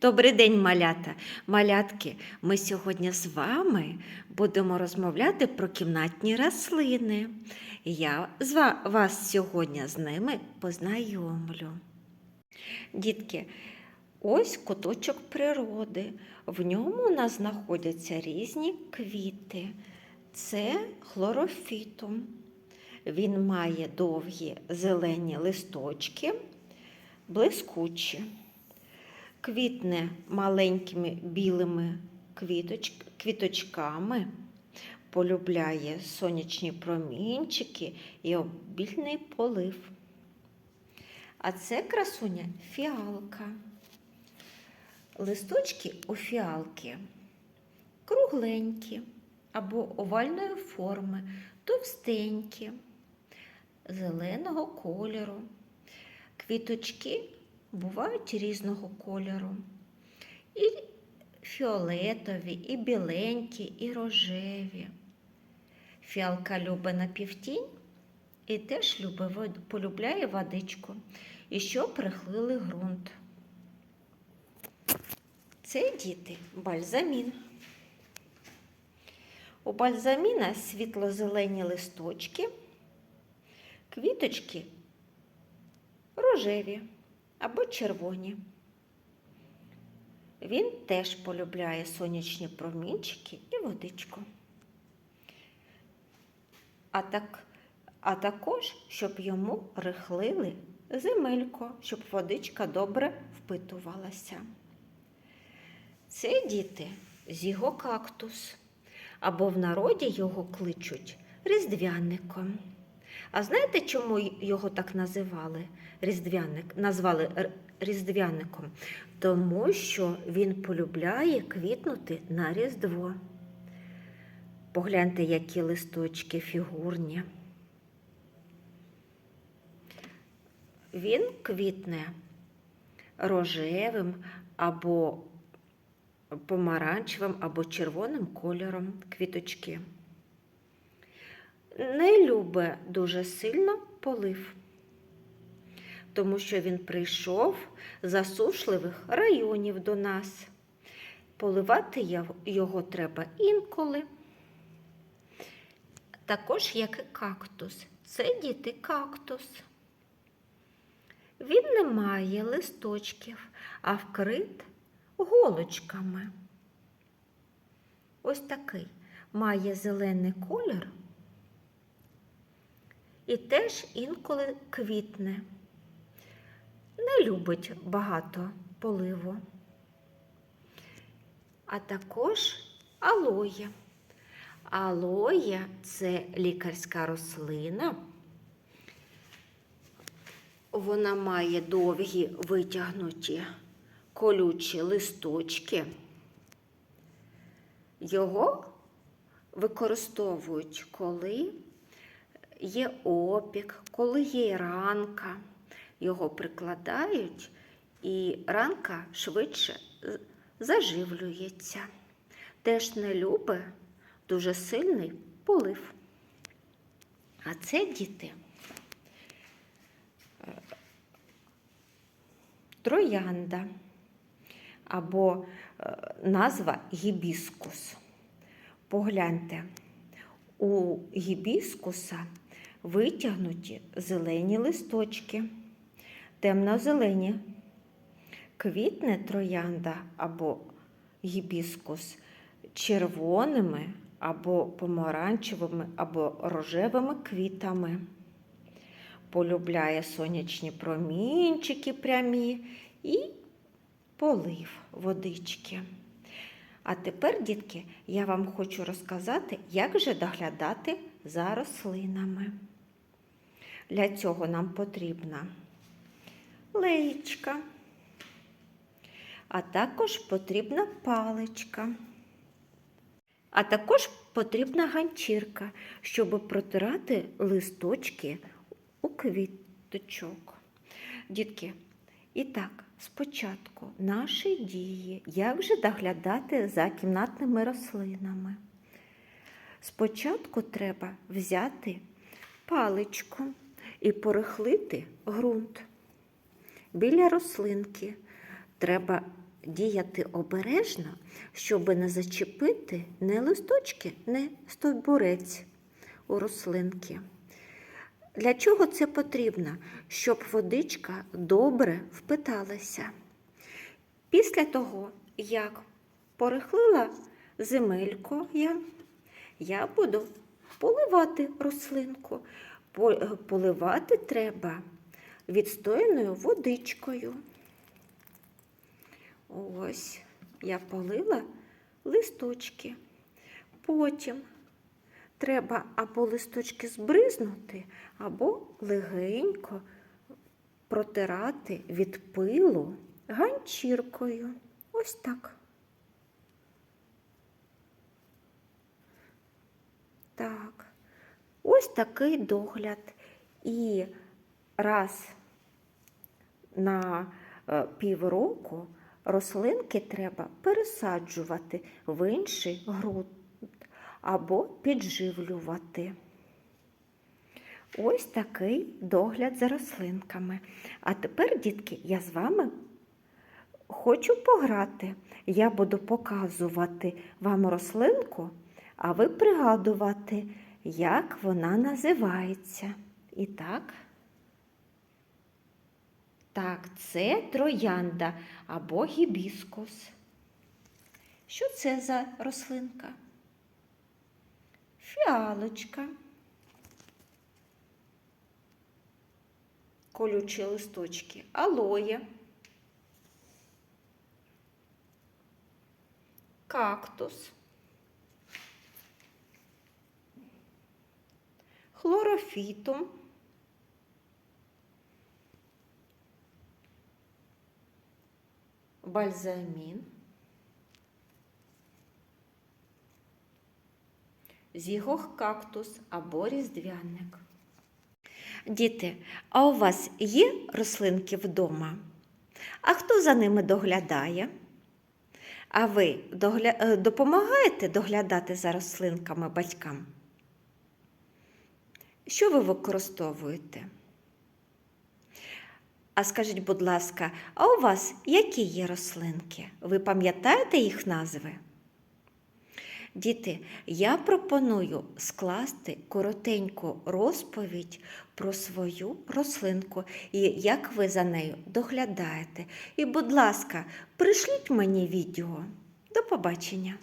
Добрий день, малята. Малятки, ми сьогодні з вами будемо розмовляти про кімнатні рослини. Я вас сьогодні з ними познайомлю. Дітки, ось куточок природи. В ньому у нас знаходяться різні квіти. Це хлорофітум. Він має довгі зелені листочки, блискучі квітне маленькими білими квіточ- квіточками, полюбляє сонячні промінчики і обільний полив. А це красуня фіалка. Листочки у фіалки кругленькі або овальної форми, товстенькі, зеленого кольору. Квіточки бувають різного кольору. І фіолетові, і біленькі, і рожеві. Фіалка любить напівтінь і теж любить, полюбляє водичку. І що прихлили ґрунт. Це діти бальзамін. У бальзаміна світло-зелені листочки, квіточки рожеві або червоні. Він теж полюбляє сонячні промінчики і водичку. А, так, а також, щоб йому рихлили земелько, щоб водичка добре впитувалася. Це діти зігокактус, або в народі його кличуть різдвяником. А знаєте, чому його так називали? Різдвяник, назвали різдвяником? Тому що він полюбляє квітнути на Різдво. Погляньте, які листочки фігурні. Він квітне рожевим або помаранчевим або червоним кольором квіточки не любить дуже сильно полив, тому що він прийшов з засушливих районів до нас. Поливати його- треба інколи. Також як і кактус. Це діти кактус. Він не має листочків, а вкрит голочками. Ось такий має зелений колір і теж інколи квітне. Не любить багато поливу. А також алоє. Алоє це лікарська рослина. Вона має довгі витягнуті колючі листочки. Його використовують, коли є опік, коли є ранка, його прикладають, і ранка швидше заживлюється. Теж не любить дуже сильний полив. А це діти. Троянда або е, назва гібіскус. Погляньте, у гібіскуса витягнуті зелені листочки, темно-зелені. Квітне троянда або гібіскус червоними або помаранчевими, або рожевими квітами. Полюбляє сонячні промінчики прямі і полив водички. А тепер, дітки, я вам хочу розказати, як же доглядати за рослинами. Для цього нам потрібна леєчка, а також потрібна паличка. А також потрібна ганчірка, щоб протирати листочки у квіточок. Дітки, і так, спочатку наші дії, як же доглядати за кімнатними рослинами. Спочатку треба взяти паличку і порихлити ґрунт. Біля рослинки треба діяти обережно, щоб не зачепити не листочки, не стовбурець у рослинки. Для чого це потрібно? Щоб водичка добре впиталася. Після того, як порихлила земельку я, я буду поливати рослинку. По- Поливати треба відстояною водичкою. Ось я полила листочки. Потім треба або листочки збризнути, або легенько протирати від пилу ганчіркою. Ось так. Так, ось такий догляд. І раз на е, півроку рослинки треба пересаджувати в інший ґрунт або підживлювати. Ось такий догляд за рослинками. А тепер, дітки, я з вами хочу пограти. Я буду показувати вам рослинку, а ви пригадувати, як вона називається. І так. Так, це троянда або гібіскус. Що це за рослинка? Фіалочка. Колючі листочки, алоє, кактус, хлорофітум, бальзамін, зігох кактус або різдвяник. Діти, а у вас є рослинки вдома? А хто за ними доглядає? А ви е, допомагаєте доглядати за рослинками батькам? Що ви використовуєте? А скажіть, будь ласка, а у вас які є рослинки? Ви пам'ятаєте їх назви? Діти, я пропоную скласти коротеньку розповідь про свою рослинку і як ви за нею доглядаєте. І, будь ласка, пришліть мені відео. До побачення!